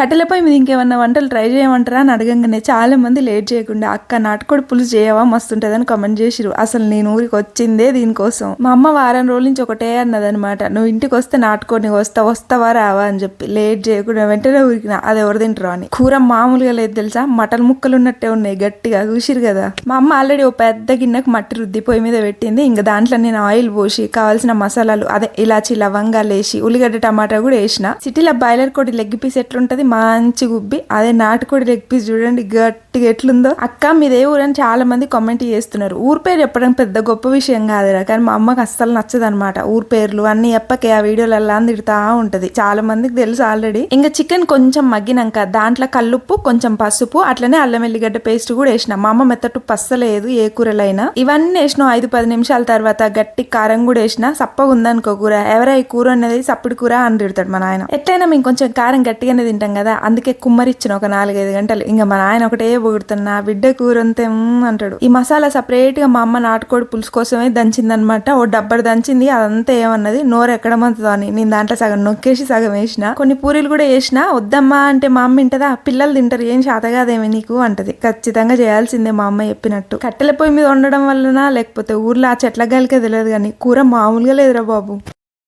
కట్టెల పొయ్యి మీద ఇంకేమన్నా వంటలు ట్రై చేయమంటారా అని అడగంగానే చాలా మంది లేట్ చేయకుండా అక్క నాటుకోడి పులుసు చేయవా? మస్తు ఉంటుందని కామెంట్ చేసిరు అసలు నేను ఊరికి వచ్చిందే దీనికోసం. మా అమ్మ వారం రోజుల నుంచి ఒకటే అన్నదనమాట నువ్వు ఇంటికి వస్తే నాటుకోడిని వస్తా వస్తావా రావా? అని చెప్పి. లేట్ చేయకుండా వెంటనే ఊరికిన అది ఎవరు తింటారు? అని. కూర మామూలుగా లేదు తెలుసా? మటన్ ముక్కలు ఉన్నట్టే ఉన్నాయి గట్టిగా చూసిరు కదా. మా అమ్మ ఆల్రెడీ ఓ పెద్ద గిన్నెకు మట్టి రుద్ది పొయ్యి మీద పెట్టింది. ఇంకా దాంట్లో నేను ఆయిల్ పోసి కావాల్సిన మసాలాలు అదే ఇలాచి లవంగాలు వేసి ఉల్లిగడ్డ టమాటా కూడా వేసిన. సిటీలో బాయిలర్ కోడి లెగ్ పీస్ ఎట్లుంటది? మంచి గుబ్బి అదే నాటుకోడి లెగ్ పీస్ చూడండి గట్టిగా ఎట్లుందో. అక్క మీదే ఊరని చాలా మంది కామెంట్ చేస్తున్నారు. ఊరు పేరు చెప్పడం పెద్ద గొప్ప విషయం కాదురా కానీ మా అమ్మకి అస్సలు నచ్చదు అనమాట ఊరు పేర్లు అన్ని ఎప్పకే ఆ వీడియోలలో తిడతా ఉంటది. చాలా మందికి తెలుసు ఆల్రెడీ ఇంకా చికెన్ కొంచెం మగ్గినాక దాంట్లో కల్లుప్పు కొంచెం పసుపు అట్లనే అల్లం ఎల్లిగడ్డ పేస్ట్ కూడా వేసిన. మా అమ్మ మెత్తట్టు పస్సలేదు ఏ కూరలైనా. ఇవన్నీ వేసిన ఐదు పది నిమిషాల తర్వాత గట్టి కారం కూడా వేసిన. సప్పగా ఉందనుకో కూర. ఎవరా ఈ కూర అనేది సప్పుడు కూర అని తిడతాడు మా నాయన. ఎట్లయినా మేము కొంచెం కారం గట్టిగానే తింటాం కదా? అందుకే కుమ్మరిచ్చిన ఒక నాలుగైదు గంటలు. ఇంకా మా నాయన ఒకటే పొగుడుతున్నా బిడ్డ కూర అంతే అంటాడు. ఈ మసాలా సపరేట్గా మా అమ్మ నాటుకోడి పులుసు కోసమే దంచిందనమాట ఓ డబ్బర్ దంచింది అదంతా ఏమన్నది? నోరు ఎక్కడ అని. నేను దాంట్లో సగం నొక్కేసి సగం వేసిన. కొన్ని పూరీలు కూడా వేసిన వద్దమ్మా అంటే మా అమ్మ ఇంటదా పిల్లలు తింటారు ఏం శాతగాదేమి నీకు? అంటది. ఖచ్చితంగా చేయాల్సిందే మా అమ్మ చెప్పినట్టు. కట్టెల పొయ్యి మీద వండడం వలన లేకపోతే ఊర్లో ఆ చెట్ల గాలికే తెలియదు కానీ కూర మామూలుగా లేదురా బాబు.